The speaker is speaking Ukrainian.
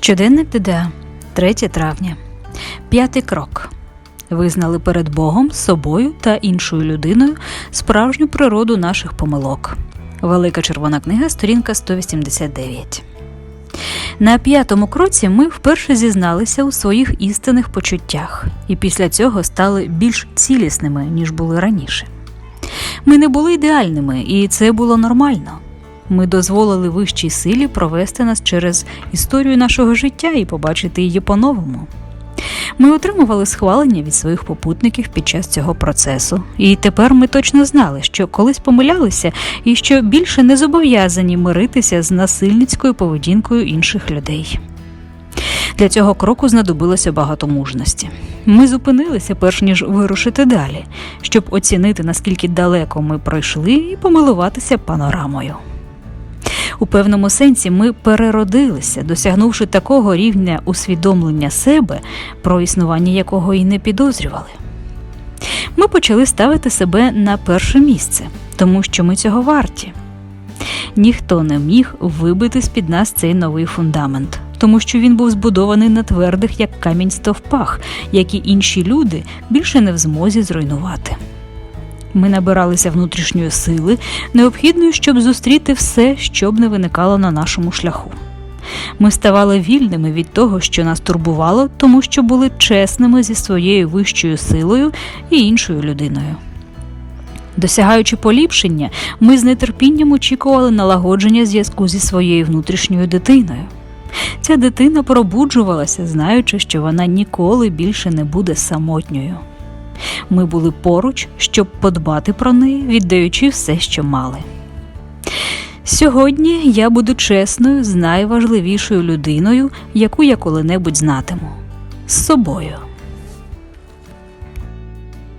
Щоденник ДДА, 3 травня. П'ятий крок. Визнали перед Богом, собою та іншою людиною справжню природу наших помилок. Велика червона книга, сторінка 189. На п'ятому кроці ми вперше зізналися у своїх істинних почуттях, і після цього стали більш цілісними, ніж були раніше. Ми не були ідеальними, і це було нормально. Ми дозволили вищій силі провести нас через історію нашого життя і побачити її по-новому. Ми отримували схвалення від своїх попутників під час цього процесу, і тепер ми точно знали, що колись помилялися і що більше не зобов'язані миритися з насильницькою поведінкою інших людей. Для цього кроку знадобилося багато мужності. Ми зупинилися, перш ніж вирушити далі, щоб оцінити, наскільки далеко ми пройшли, і помилуватися панорамою. У певному сенсі ми переродилися, досягнувши такого рівня усвідомлення себе, про існування якого і не підозрювали. Ми почали ставити себе на перше місце, тому що ми цього варті. Ніхто не міг вибити з-під нас цей новий фундамент, тому що він був збудований на твердих, як камінь стовпах, які інші люди більше не в змозі зруйнувати. Ми набиралися внутрішньої сили, необхідної, щоб зустріти все, що б не виникало на нашому шляху. Ми ставали вільними від того, що нас турбувало, тому що були чесними зі своєю вищою силою і іншою людиною. Досягаючи поліпшення, ми з нетерпінням очікували налагодження зв'язку зі своєю внутрішньою дитиною. Ця дитина пробуджувалася, знаючи, що вона ніколи більше не буде самотньою. Ми були поруч, щоб подбати про неї, віддаючи все, що мали. Сьогодні я буду чесною з найважливішою людиною, яку я коли-небудь знатиму з собою.